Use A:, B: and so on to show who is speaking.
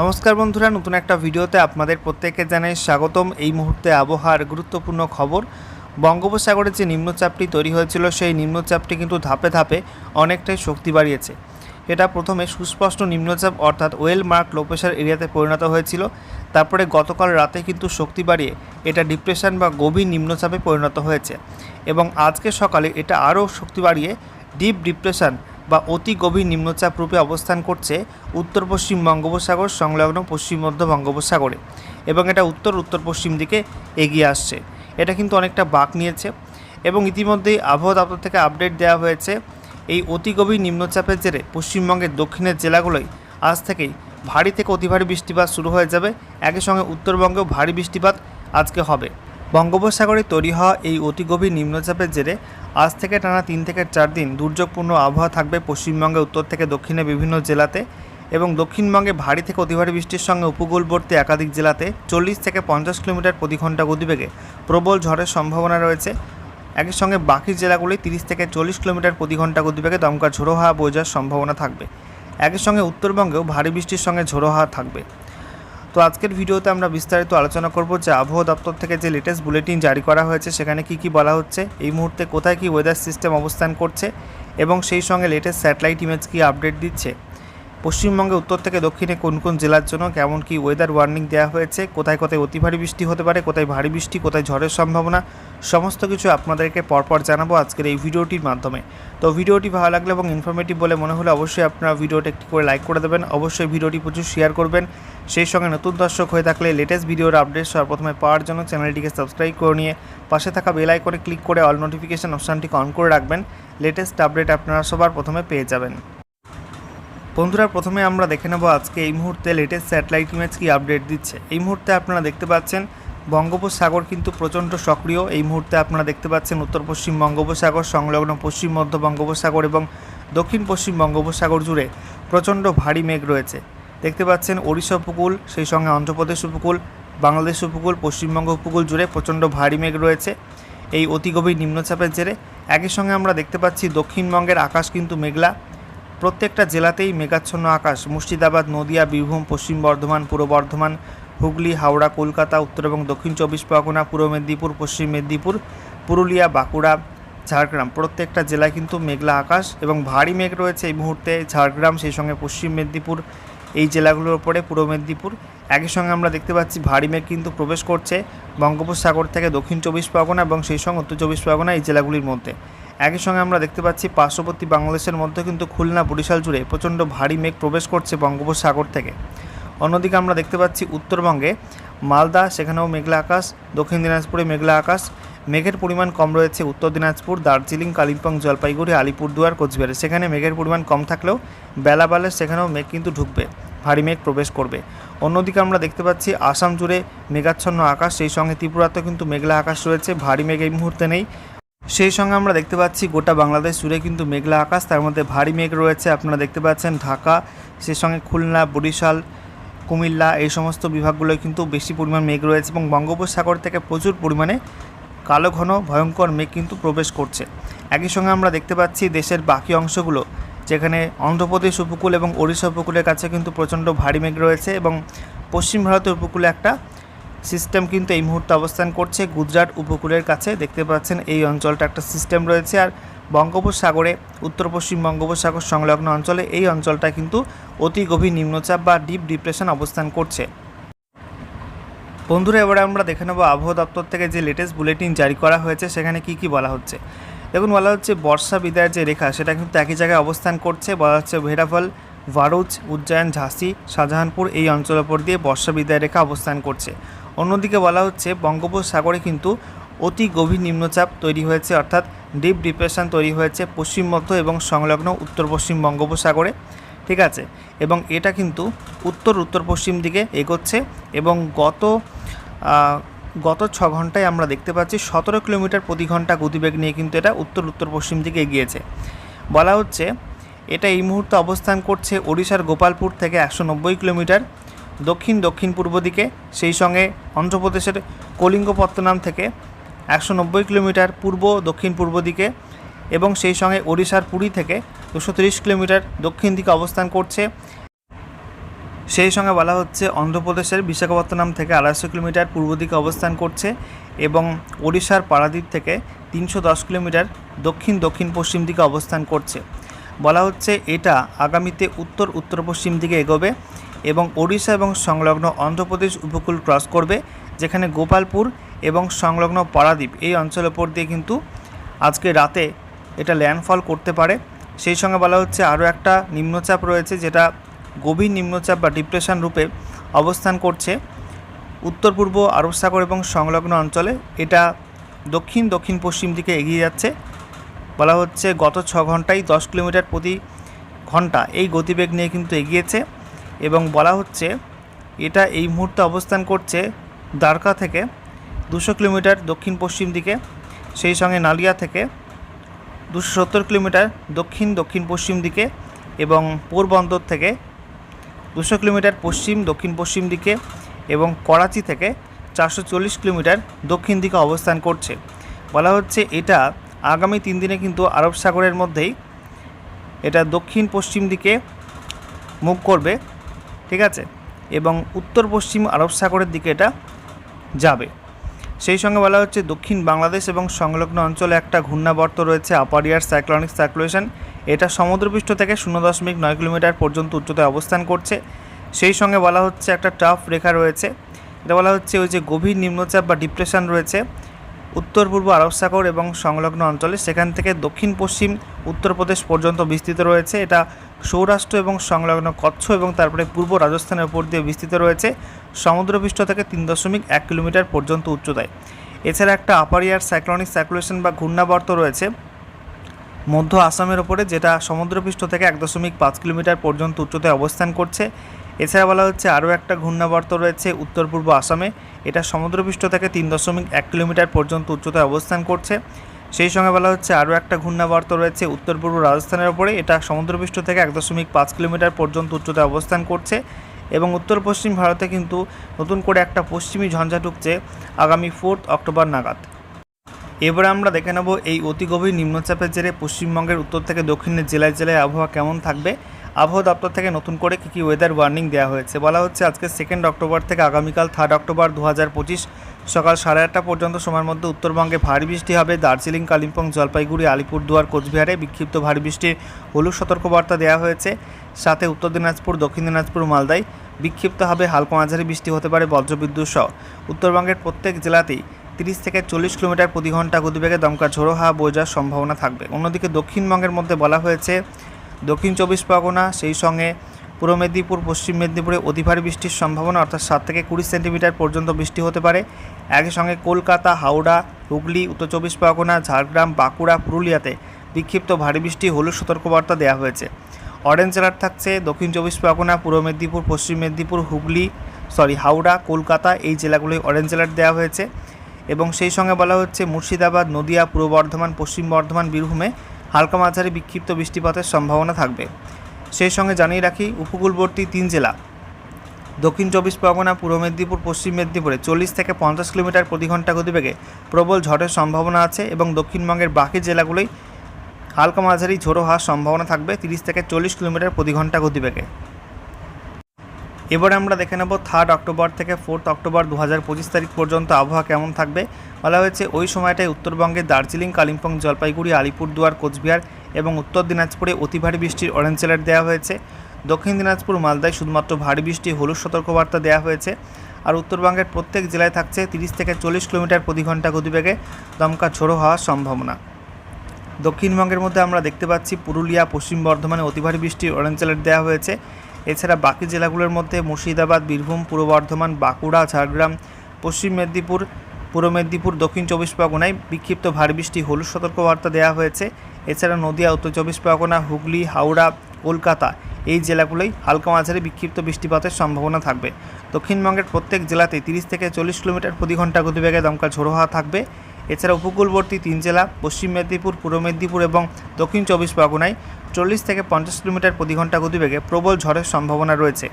A: নমস্কার বন্ধুরা, নতুন একটা ভিডিওতে আপনাদের প্রত্যেককে জানাই স্বাগতম। এই মুহূর্তে আবহাওয়ার গুরুত্বপূর্ণ খবর, বঙ্গোপসাগরে যে নিম্নচাপটি তৈরি হয়েছিল, সেই নিম্নচাপটি কিন্তু ধাপে ধাপে অনেকটাই শক্তি বাড়িয়েছে। এটা প্রথমে সুস্পষ্ট নিম্নচাপ অর্থাৎ ওয়েল মার্ক লো প্রেশার এরিয়াতে পরিণত হয়েছিল। তারপরে গতকাল রাতে কিন্তু শক্তি বাড়িয়ে এটা ডিপ্রেশন বা গভীর নিম্নচাপে পরিণত হয়েছে। এবং আজকে সকালে এটা আরও শক্তি বাড়িয়ে ডিপ ডিপ্রেশন বা অতি গভীর নিম্নচাপ রূপে অবস্থান করছে উত্তর পশ্চিম বঙ্গোপসাগর সংলগ্ন পশ্চিম মধ্য বঙ্গোপসাগরে এবং এটা উত্তর উত্তর পশ্চিম দিকে এগিয়ে আসছে। এটা কিন্তু অনেকটা বাঁক নিয়েছে এবং ইতিমধ্যেই আবহাওয়া দপ্তর থেকে আপডেট দেওয়া হয়েছে এই অতি গভীর নিম্নচাপের জেরে পশ্চিমবঙ্গের দক্ষিণের জেলাগুলোয় আজ থেকেই ভারী থেকে অতি ভারী বৃষ্টিপাত শুরু হয়ে যাবে। একই সঙ্গে উত্তরবঙ্গেও ভারী বৃষ্টিপাত আজকে হবে। বঙ্গোপসাগরে তৈরি হওয়া এই অতি গভীর নিম্নচাপের জেরে আজ থেকে টানা তিন থেকে চার দিন দুর্যোগপূর্ণ আবহাওয়া থাকবে পশ্চিমবঙ্গে উত্তর থেকে দক্ষিণে বিভিন্ন জেলাতে এবং দক্ষিণবঙ্গে ভারী থেকে অতি ভারী বৃষ্টির সঙ্গে উপকূলবর্তী একাধিক জেলাতে চল্লিশ থেকে পঞ্চাশ কিলোমিটার প্রতি ঘণ্টা গতিবেগে প্রবল ঝড়ের সম্ভাবনা রয়েছে। একই সঙ্গে বাকি জেলাগুলি তিরিশ থেকে চল্লিশ কিলোমিটার প্রতি ঘণ্টা গতিবেগে দমকা ঝোড়ো হাওয়া যাওয়ার সম্ভাবনা থাকবে। একই সঙ্গে উত্তরবঙ্গেও ভারী বৃষ্টির সঙ্গে ঝোড়ো হাওয়া থাকবে। তো আজকের ভিডিওতে আমরা বিস্তারিত আলোচনা করব যে আবহাওয়া দপ্তর থেকে যে লেটেস্ট বুলেটিন জারি করা হয়েছে, সেখানে কি কি বলা হচ্ছে, এই মুহূর্তে কোথায় কি ওয়েদার সিস্টেম অবস্থান করছে এবং সেই সঙ্গে লেটেস্ট স্যাটেলাইট ইমেজ কি আপডেট দিচ্ছে। পশ্চিমবঙ্গে উত্তর থেকে দক্ষিণে কোন কোন জেলার জন্য কেমন কি ওয়েদার ওয়ার্নিং দেওয়া হয়েছে? কোথায় কোথায় অতি ভারী বৃষ্টি হতে পারে? কোথায় ভারী বৃষ্টি? কোথায় ঝড়ের সম্ভাবনা? সমস্ত কিছু আপনাদেরকে পরপর জানাব আজকের এই ভিডিওটির মাধ্যমে। তো ভিডিওটি ভালো লাগলে এবং ইনফরমেটিভ বলে মনে হলে অবশ্যই আপনারা ভিডিওটা একটি করে লাইক করে দেবেন। অবশ্যই ভিডিওটি প্রচুর শেয়ার করবেন। সেই সঙ্গে নতুন দর্শক হয়ে থাকলে লেটেস্ট ভিডিওর আপডেট সর্বপ্রথমে পাওয়ার জন্য চ্যানেলটিকে সাবস্ক্রাইব করে নিয়ে পাশে থাকা বেল আইকনে ক্লিক করে অল নোটিফিকেশন অপশানটিকে অন করে রাখবেন। লেটেস্ট আপডেট আপনারা সবার প্রথমে পেয়ে যাবেন। বন্ধুরা, প্রথমে আমরা দেখে নেব আজকে এই মুহূর্তে লেটেস্ট স্যাটেলাইট ইমেজ কি আপডেট দিচ্ছে। এই মুহূর্তে আপনারা দেখতে পাচ্ছেন বঙ্গোপসাগর কিন্তু প্রচণ্ড সক্রিয়। এই মুহূর্তে আপনারা দেখতে পাচ্ছেন উত্তর পশ্চিম বঙ্গোপসাগর, সংলগ্ন পশ্চিম মধ্য বঙ্গোপসাগর এবং দক্ষিণ পশ্চিম বঙ্গোপসাগর জুড়ে প্রচণ্ড ভারী মেঘ রয়েছে। দেখতে পাচ্ছেন ওড়িশা উপকূল, সেই সঙ্গে অন্ধ্রপ্রদেশ উপকূল, বাংলাদেশ উপকূল, পশ্চিমবঙ্গ উপকূল জুড়ে প্রচণ্ড ভারী মেঘ রয়েছে। এই অতি গভীর নিম্নচাপের জেরে একই সঙ্গে আমরা দেখতে পাচ্ছি দক্ষিণবঙ্গের আকাশ কিন্তু মেঘলা। প্রত্যেকটা জেলাতেই মেঘাচ্ছন্ন আকাশ। মুর্শিদাবাদ, নদিয়া, বীরভূম, পশ্চিম বর্ধমান, পূর্ব বর্ধমান, হুগলি, হাওড়া, কলকাতা, উত্তর এবং দক্ষিণ চব্বিশ পরগনা, পূর্ব মেদিনীপুর, পশ্চিম মেদিনীপুর, পুরুলিয়া, বাঁকুড়া, ঝাড়গ্রাম। প্রত্যেকটা জেলায় কিন্তু মেঘলা আকাশ এবং ভারী মেঘ রয়েছে এই মুহূর্তে ঝাড়গ্রাম, সেই সঙ্গে পশ্চিম মেদিনীপুর, এই জেলাগুলোর ওপরে পূর্ব মেদিনীপুর। একই সঙ্গে আমরা দেখতে পাচ্ছি ভারী মেঘ কিন্তু প্রবেশ করছে বঙ্গোপসাগর থেকে দক্ষিণ চব্বিশ পরগনা এবং সেই সঙ্গে উত্তর চব্বিশ পরগনা এই জেলাগুলির মধ্যে। একই সঙ্গে আমরা দেখতে পাচ্ছি পার্শ্ববর্তী বাংলাদেশের মধ্যে কিন্তু খুলনা বরিশাল জুড়ে প্রচণ্ড ভারী মেঘ প্রবেশ করছে বঙ্গোপসাগর থেকে। অন্যদিকে আমরা দেখতে পাচ্ছি উত্তরবঙ্গে মালদা, সেখানেও মেঘলা আকাশ, দক্ষিণ দিনাজপুরে মেঘলা আকাশ, মেঘের পরিমাণ কম রয়েছে উত্তর দিনাজপুর, দার্জিলিং, কালিম্পং, জলপাইগুড়ি, আলিপুরদুয়ার, কোচবিহারে। সেখানে মেঘের পরিমাণ কম থাকলেও বেলা বেলা সেখানেও মেঘ কিন্তু ঢুকবে, ভারী মেঘ প্রবেশ করবে। অন্যদিকে আমরা দেখতে পাচ্ছি আসাম জুড়ে মেঘাচ্ছন্ন আকাশ, সেই সঙ্গে ত্রিপুরাতেও কিন্তু মেঘলা আকাশ রয়েছে, ভারী মেঘ এই মুহূর্তে নেই। সেই সঙ্গে আমরা দেখতে পাচ্ছি গোটা বাংলাদেশ জুড়ে কিন্তু মেঘলা আকাশ, তার মধ্যে ভারী মেঘ রয়েছে। আপনারা দেখতে পাচ্ছেন ঢাকা, সেই সঙ্গে খুলনা, বরিশাল, কুমিল্লা, এই সমস্ত বিভাগগুলোয় কিন্তু বেশি পরিমাণ মেঘ রয়েছে এবং বঙ্গোপসাগর থেকে প্রচুর পরিমাণে কালো ঘন ভয়ঙ্কর মেঘ কিন্তু প্রবেশ করছে। একই সঙ্গে আমরা দেখতে পাচ্ছি দেশের বাকি অংশগুলো, যেখানে অন্ধ্রপ্রদেশ উপকূল এবং ওড়িশা উপকূলের কাছে কিন্তু প্রচণ্ড ভারী মেঘ রয়েছে এবং পশ্চিম ভারতের উপকূলে একটা সিস্টেম কিন্তু এই মুহূর্তে অবস্থান করছে গুজরাট উপকূলের কাছে। দেখতে পাচ্ছেন এই অঞ্চলটা একটা সিস্টেম রয়েছে আর বঙ্গোপসাগরে উত্তর পশ্চিম বঙ্গোপসাগর সংলগ্ন অঞ্চলে এই অঞ্চলটা কিন্তু অতি গভীর নিম্নচাপ বা ডিপ ডিপ্রেশন অবস্থান করছে। বন্ধুরা, এবারে আমরা দেখে নেব আবহাওয়া দপ্তর থেকে যে লেটেস্ট বুলেটিন জারি করা হয়েছে, সেখানে কি কি বলা হচ্ছে। দেখুন, বলা হচ্ছে বর্ষা বিদায়ের যে রেখা, সেটা কিন্তু একই জায়গায় অবস্থান করছে। বলা হচ্ছে ভেরাফল ভারুচ, উজ্জয়ন, ঝাঁসি, শাহজাহানপুর এই অঞ্চলের ওপর দিয়ে বর্ষা বিদায় রেখা অবস্থান করছে। অন্যদিকে বলা হচ্ছে, বঙ্গোপসাগরে কিন্তু অতি গভীর নিম্নচাপ তৈরি হয়েছে, অর্থাৎ ডিপ ডিপ্রেশন তৈরি হয়েছে পশ্চিম মধ্য এবং সংলগ্ন উত্তর পশ্চিম বঙ্গোপসাগরে। ঠিক আছে, এবং এটা কিন্তু উত্তর উত্তর পশ্চিম দিকে এগোচ্ছে এবং গত গত ছ ঘন্টায় আমরা দেখতে পাচ্ছি সতেরো কিলোমিটার প্রতি ঘণ্টা গতিবেগ নিয়ে কিন্তু এটা উত্তর উত্তর পশ্চিম দিকে এগিয়েছে। বলা হচ্ছে এটা এই মুহূর্তে অবস্থান করছে ওড়িশার গোপালপুর থেকে একশো নব্বই কিলোমিটার। দক্ষিণ দক্ষিণ পূর্ব দিকে, সেই সঙ্গে অন্ধ্রপ্রদেশের কলিঙ্গপত্তনাম থেকে একশো নব্বই কিলোমিটার পূর্ব, দক্ষিণ পূর্ব দিকে এবং সেই সঙ্গে ওড়িশার পুরী থেকে দুশো তিরিশ কিলোমিটার দক্ষিণ দিকে অবস্থান করছে। সেই সঙ্গে বলা হচ্ছে অন্ধ্রপ্রদেশের বিশাখাপত্তনম থেকে আড়াইশো কিলোমিটার পূর্ব দিকে অবস্থান করছে এবং ওড়িশার পারাদ্বীপ থেকে তিনশো দশ কিলোমিটার দক্ষিণ দক্ষিণ পশ্চিম দিকে অবস্থান করছে। বলা হচ্ছে এটা আগামীতে উত্তর উত্তর পশ্চিম দিকে এগোবে এবং ওড়িশা এবং সংলগ্ন অন্ধ্রপ্রদেশ উপকূল ক্রস করবে, যেখানে গোপালপুর এবং সংলগ্ন পারাদ্বীপ। এই অঞ্চলের ওপর দিয়ে কিন্তু আজকে রাতে এটা ল্যান্ডফল করতে পারে। সেই সঙ্গে বলা হচ্ছে আরও একটা নিম্নচাপ রয়েছে, যেটা গভীর নিম্নচাপ বা ডিপ্রেশন রূপে অবস্থান করছে। উত্তর, পূর্ব আরব সাগর এবং সংলগ্ন অঞ্চলে এটা দক্ষিণ দক্ষিণ পশ্চিম দিকে এগিয়ে যাচ্ছে। বলা হচ্ছে গত ছ ঘন্টায় দশ কিলোমিটার প্রতি ঘণ্টা এই গতিবেগ নিয়ে কিন্তু এগিয়েছে এবং বলা হচ্ছে এটা এই মুহূর্তে অবস্থান করছে দ্বারকা থেকে দুশো কিলোমিটার দক্ষিণ পশ্চিম দিকে, সেই সঙ্গে নালিয়া থেকে দুশো সত্তর কিলোমিটার দক্ষিণ দক্ষিণ পশ্চিম দিকে এবং পোরবন্দর থেকে দুশো কিলোমিটার পশ্চিম দক্ষিণ পশ্চিম দিকে এবং করাচি থেকে চারশো চল্লিশ কিলোমিটার দক্ষিণ দিকে অবস্থান করছে। বলা হচ্ছে এটা আগামী তিন দিনে কিন্তু আরব সাগরের মধ্যেই এটা দক্ষিণ পশ্চিম দিকে মুখ করবে, ঠিক আছে? এবং উত্তর পশ্চিম আরব সাগরের দিকে এটা যাবে। সেই সঙ্গে বলা হচ্ছে দক্ষিণ বাংলাদেশ এবং সংলগ্ন অঞ্চলে একটা ঘূর্ণাবর্ত রয়েছে আপারিয়ার সাইক্লনিক সার্কুলেশন। এটা সমুদ্রপৃষ্ঠ থেকে শূন্য দশমিক নয় কিলোমিটার পর্যন্ত উচ্চতায় অবস্থান করছে। সেই সঙ্গে বলা হচ্ছে একটা টাফ রেখা রয়েছে। এটা বলা হচ্ছে ওই যে গভীর নিম্নচাপ বা ডিপ্রেশন রয়েছে। উত্তর পূর্ব আরব সাগর এবং সংলগ্ন অঞ্চলে সেখান থেকে দক্ষিণ পশ্চিম উত্তরপ্রদেশ পর্যন্ত বিস্তৃত রয়েছে। এটা সৌরাষ্ট্র এবং সংলগ্ন কচ্ছ এবং তারপরে পূর্ব রাজস্থানের উপর দিয়ে বিস্তৃত রয়েছে। সমুদ্রপৃষ্ঠ থেকে তিন দশমিক এক কিলোমিটার পর্যন্ত উচ্চতায়। এছাড়া একটা আপারিয়ার সাইক্লনিক সার্কুলেশন বা ঘূর্ণাবর্ত রয়েছে মধ্য আসামের ওপরে যেটা সমুদ্রপৃষ্ঠ থেকে এক দশমিক পাঁচ কিলোমিটার পর্যন্ত উচ্চতায় অবস্থান করছে। এছাড়া বলা হচ্ছে আরও একটা ঘূর্ণাবর্ত রয়েছে উত্তর পূর্ব আসামে। এটা সমুদ্রপৃষ্ঠ থেকে তিন দশমিক এক কিলোমিটার পর্যন্ত উচ্চতায় অবস্থান করছে। সেই সঙ্গে বলা হচ্ছে আরও একটা ঘূর্ণাবর্ত রয়েছে উত্তর পূর্ব রাজস্থানের ওপরে। এটা সমুদ্রপৃষ্ঠ থেকে এক দশমিক পাঁচ কিলোমিটার পর্যন্ত উচ্চতায় অবস্থান করছে এবং উত্তর পশ্চিম ভারতে কিন্তু নতুন করে একটা পশ্চিমী ঝঞ্ঝা ঢুকছে আগামী ফোর্থ অক্টোবর নাগাদ। এবারে আমরা দেখে নেব এই অতি গভীর নিম্নচাপের জেরে পশ্চিমবঙ্গের উত্তর থেকে দক্ষিণের জেলায় জেলায় আবহাওয়া কেমন থাকবে। আবহাওয়া দপ্তর থেকে নতুন করে কী কী ওয়েদার ওয়ার্নিং দেওয়া হয়েছে? বলা হচ্ছে, আজকে সেকেন্ড অক্টোবর থেকে আগামীকাল থার্ড অক্টোবর দু হাজার পঁচিশ সকাল সাড়ে আটটা পর্যন্ত সময়ের মধ্যে উত্তরবঙ্গে ভারী বৃষ্টি হবে। দার্জিলিং, কালিম্পং, জলপাইগুড়ি, আলিপুরদুয়ার, কোচবিহারে বিক্ষিপ্ত ভারী বৃষ্টির হলুদ সতর্কবার্তা দেওয়া হয়েছে। সাথে উত্তর দিনাজপুর, দক্ষিণ দিনাজপুর, মালদায় বিক্ষিপ্ত হবে হালকা মাঝারি বৃষ্টি হতে পারে বজ্রবিদ্যুৎ সহ। উত্তরবঙ্গের প্রত্যেক জেলাতেই তিরিশ থেকে চল্লিশ কিলোমিটার প্রতি ঘণ্টা গতিবেগে দমকা ঝোড়ো হাওয়া যাওয়ার সম্ভাবনা থাকবে। অন্যদিকে দক্ষিণবঙ্গের মধ্যে বলা হয়েছে দক্ষিণ চব্বিশ পরগনা, সেই সঙ্গে পূর্ব মেদিনীপুর, পশ্চিম মেদিনীপুরে অতি ভারী বৃষ্টির সম্ভাবনা, অর্থাৎ সাত থেকে কুড়ি সেন্টিমিটার পর্যন্ত বৃষ্টি হতে পারে। একই সঙ্গে কলকাতা, হাওড়া, হুগলি, উত্তর চব্বিশ পরগনা, ঝাড়গ্রাম, বাঁকুড়া, পুরুলিয়াতে বিক্ষিপ্ত ভারী বৃষ্টি হলুদ সতর্কবার্তা দেওয়া হয়েছে। অরেঞ্জ অ্যালার্ট থাকছে দক্ষিণ চব্বিশ পরগনা, পূর্ব মেদিনীপুর, পশ্চিম মেদিনীপুর, হুগলি, সরি, হাওড়া, কলকাতা, এই জেলাগুলোয় অরেঞ্জ অ্যালার্ট দেওয়া হয়েছে। এবং সেই সঙ্গে বলা হচ্ছে মুর্শিদাবাদ, নদিয়া, পূর্ব বর্ধমান, পশ্চিম বর্ধমান, বীরভূমে হালকা মাঝারি বিক্ষিপ্ত বৃষ্টিপাতের সম্ভাবনা থাকবে। সেই সঙ্গে জানিয়ে রাখি, উপকূলবর্তী তিন জেলা। দক্ষিণ চব্বিশ পরগনা, পূর্ব মেদিনীপুর, পশ্চিম মেদিনীপুরে চল্লিশ থেকে পঞ্চাশ কিলোমিটার প্রতি ঘণ্টা গতিবেগে প্রবল ঝড়ের সম্ভাবনা আছে এবং দক্ষিণবঙ্গের বাকি জেলাগুলোই হালকা মাঝারি ঝোড়ো হওয়ার সম্ভাবনা থাকবে, তিরিশ থেকে চল্লিশ কিলোমিটার প্রতি ঘণ্টা গতিবেগে। এবারে আমরা দেখে নেব থার্ড অক্টোবর থেকে ফোর্থ অক্টোবর দু হাজার পঁচিশ তারিখ পর্যন্ত আবহাওয়া কেমন থাকবে। বলা হয়েছে, ওই সময়টায় উত্তরবঙ্গে দার্জিলিং, কালিম্পং, জলপাইগুড়ি, আলিপুরদুয়ার, কোচবিহার এবং উত্তর দিনাজপুরে অতি ভারী বৃষ্টির অরেঞ্জ অ্যালার্ট দেওয়া হয়েছে। দক্ষিণ দিনাজপুর, মালদায় শুধুমাত্র ভারী বৃষ্টি, হলুদ সতর্কবার্তা দেওয়া হয়েছে। আর উত্তরবঙ্গের প্রত্যেক জেলায় থাকছে তিরিশ থেকে চল্লিশ কিলোমিটার প্রতি ঘণ্টা গতিবেগে দমকা ঝোড়ো হওয়ার সম্ভাবনা। দক্ষিণবঙ্গের মধ্যে আমরা দেখতে পাচ্ছি পুরুলিয়া, পশ্চিম বর্ধমানে অতি ভারী বৃষ্টির অরেঞ্জ অ্যালার্ট দেওয়া হয়েছে। এছাড়া বাকি জেলাগুলোর মধ্যে মুর্শিদাবাদ, বীরভূম, পূর্ব বর্ধমান, বাঁকুড়া, ঝাড়গ্রাম, পশ্চিম মেদিনীপুর, পূর্ব মেদিনীপুর, দক্ষিণ চব্বিশ পরগনায় বিক্ষিপ্ত ভারী বৃষ্টি, হলুদ সতর্কবার্তা দেওয়া হয়েছে। এছাড়া নদিয়া, উত্তর চব্বিশ পরগনা, হুগলি, হাওড়া, কলকাতা এই জেলাগুলোই হালকা মাঝারি বিক্ষিপ্ত বৃষ্টিপাতের সম্ভাবনা থাকবে। দক্ষিণবঙ্গের প্রত্যেক জেলাতে তিরিশ থেকে চল্লিশ কিলোমিটার প্রতি ঘণ্টা গতিবেগে দমকা ঝোড়ো হাওয়া থাকবে। এছাড়া উপকূলবর্তী তিন জেলা, পশ্চিম মেদিনীপুর, পূর্ব মেদিনীপুর এবং দক্ষিণ চব্বিশ পরগনায় চল্লিশ থেকে পঞ্চাশ কিলোমিটার প্রতি ঘণ্টা গতিবেগে প্রবল ঝড়ের সম্ভাবনা রয়েছে।